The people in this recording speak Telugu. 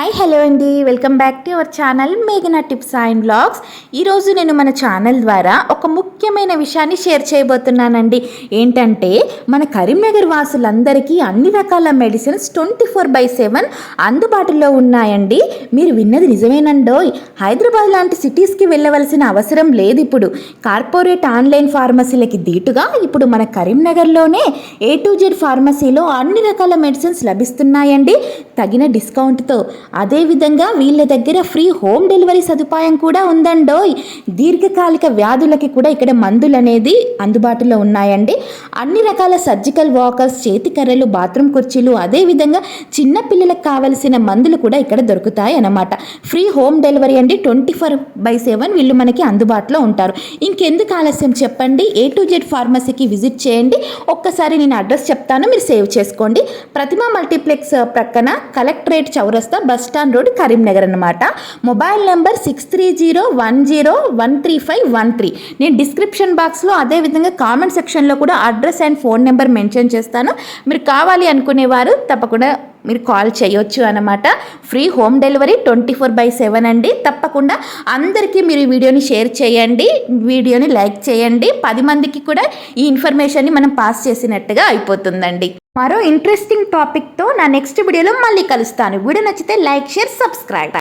హాయ్ హలో అండి. Welcome back to our channel మేఘనా టిప్స్ అండ్ బ్లాగ్స్ ఈరోజు నేను మన ఛానల్ ద్వారా ఒక ముఖ్యమైన విషయాన్ని షేర్ చేయబోతున్నానండి. ఏంటంటే మన కరీంనగర్ వాసులందరికీ అన్ని రకాల medicines twenty four by seven అందుబాటులో ఉన్నాయండి. మీరు విన్నది నిజమేనండోయ్. హైదరాబాద్ లాంటి సిటీస్కి వెళ్ళవలసిన అవసరం లేదు ఇప్పుడు కార్పొరేట్ ఆన్లైన్ ఫార్మసీలకి దీటుగా ఇప్పుడు మన కరీంనగర్లోనే ఏ టు జెడ్ ఫార్మసీలో అన్ని రకాల మెడిసిన్స్ లభిస్తున్నాయండి. తగిన డిస్కౌంట్తో. అదేవిధంగా వీళ్ళ దగ్గర ఫ్రీ హోమ్ డెలివరీ సదుపాయం కూడా ఉందండోయ్. దీర్ఘకాలిక వ్యాధులకి కూడా ఇక్కడ మందులు అనేది అందుబాటులో ఉన్నాయండి. అన్ని రకాల సర్జికల్ వాకర్స్ చేతికర్రలు బాత్రూమ్ కుర్చీలు అదేవిధంగా చిన్న పిల్లలకు కావలసిన మందులు కూడా ఇక్కడ దొరుకుతాయి అన్నమాట. ఫ్రీ హోమ్ డెలివరీ అండి. ట్వంటీ ఫోర్ బై సెవెన్ వీళ్ళు మనకి అందుబాటులో ఉంటారు. ఇంకెందుకు ఆలస్యం చెప్పండి. ఏ టు జెడ్ ఫార్మసీకి విజిట్ చేయండి. ఒక్కసారి నేను అడ్రస్ చెప్తాను. మీరు సేవ్ చేసుకోండి. ప్రతిమ మల్టీప్లెక్స్ ప్రక్కన కలెక్టరేట్ చౌరస్తా బస్ స్టాండ్ రోడ్ కరీంనగర్ అనమాట mobile number six three zero one zero one three five one three. నేను డిస్క్ డిస్క్రిప్షన్ బాక్స్లో అదేవిధంగా కామెంట్ సెక్షన్లో కూడా address and phone number mention చేస్తాను. మీరు కావాలి అనుకునేవారు తప్పకుండా మీరు కాల్ చేయొచ్చు అనమాట free home delivery twenty four by seven అండి. తప్పకుండా అందరికీ మీరు ఈ వీడియోని షేర్ చేయండి. వీడియోని లైక్ చేయండి. పది మందికి కూడా ఈ ఇన్ఫర్మేషన్ని మనం పాస్ చేసినట్టుగా అయిపోతుందండి. మరో ఇంట్రెస్టింగ్ టాపిక్తో నా నెక్స్ట్ వీడియోలో మళ్ళీ కలుస్తాను. వీడియో నచ్చితే లైక్ షేర్ సబ్స్క్రైబ్